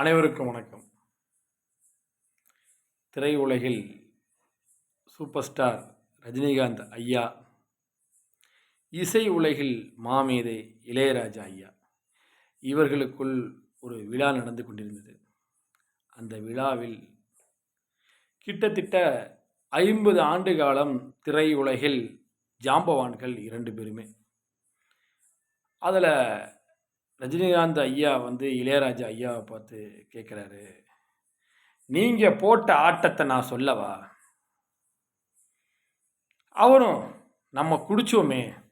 அனைவருக்கும் வணக்கம். திரையுலகில் சூப்பர் ஸ்டார் ரஜினிகாந்த் ஐயா இசை உலகில் மாமேதை இளையராஜா ஐயா. இவர்களுக்குள் ஒரு விழா நடந்து கொண்டிருந்தது. அந்த விழாவில் கிட்டத்தட்ட ஐம்பது ஆண்டு காலம் திரையுலகில் ஜாம்பவான்கள் இரண்டு பேருமே. அதில் ரஜினிகாந்த் ஐயா வந்து இளையராஜா ஐயாவை பார்த்து கேட்குறாரு நீங்கள் போட்ட ஆட்டத்தை நான் சொல்லவா? அவரும் நம்ம குடிச்சோமே.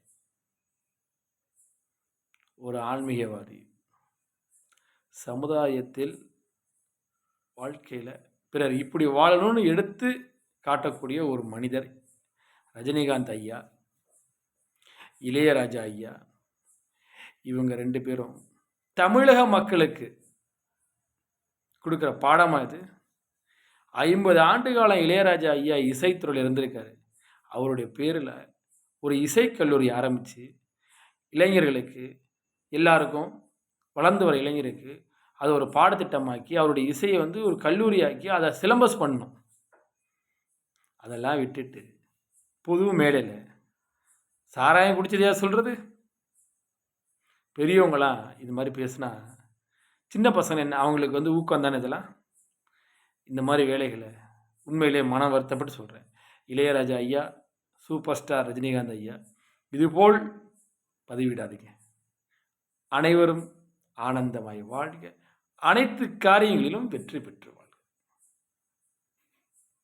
ஒரு ஆன்மீகவாதி. சமுதாயத்தில் வாழ்க்கையில் பிறர் இப்படி வாழணும்னு எடுத்து காட்டக்கூடிய ஒரு மனிதர் ரஜினிகாந்த் ஐயா. இளையராஜா ஐயா. இவங்க ரெண்டு பேரும். தமிழக மக்களுக்கு கொடுக்குற பாடமாக இது? ஐம்பது ஆண்டு காலம் இளையராஜா ஐயா இசைத்துறையில் இருந்திருக்காரு. அவருடைய பேரில் ஒரு இசைக்கல்லூரி ஆரம்பித்து இளைஞர்களுக்கு எல்லாருக்கும் வளர்ந்து வர இளைஞருக்கு அதை ஒரு பாடத்திட்டமாக்கி அவருடைய இசையை வந்து ஒரு கல்லூரியாக்கி அதை சிலம்பஸ் பண்ணணும். அதெல்லாம் விட்டுட்டு புது மேடையில் சாராயம் குடிச்சதையா சொல்கிறது பெரியவங்களாம் இது மாதிரி பேசுனா சின்ன பசங்க என்ன அவங்களுக்கு வந்து ஊக்கம் தானே இதெல்லாம்? இந்த மாதிரி வேலைகளை உண்மையிலே மன வருத்தப்பட்டு சொல்கிறேன் இளையராஜா ஐயா சூப்பர் ஸ்டார் ரஜினிகாந்த் ஐயா இதுபோல் பதிவிடாதீங்க. அனைவரும் ஆனந்தமாய் வாழ்க. அனைத்து காரியங்களிலும் வெற்றி பெற்று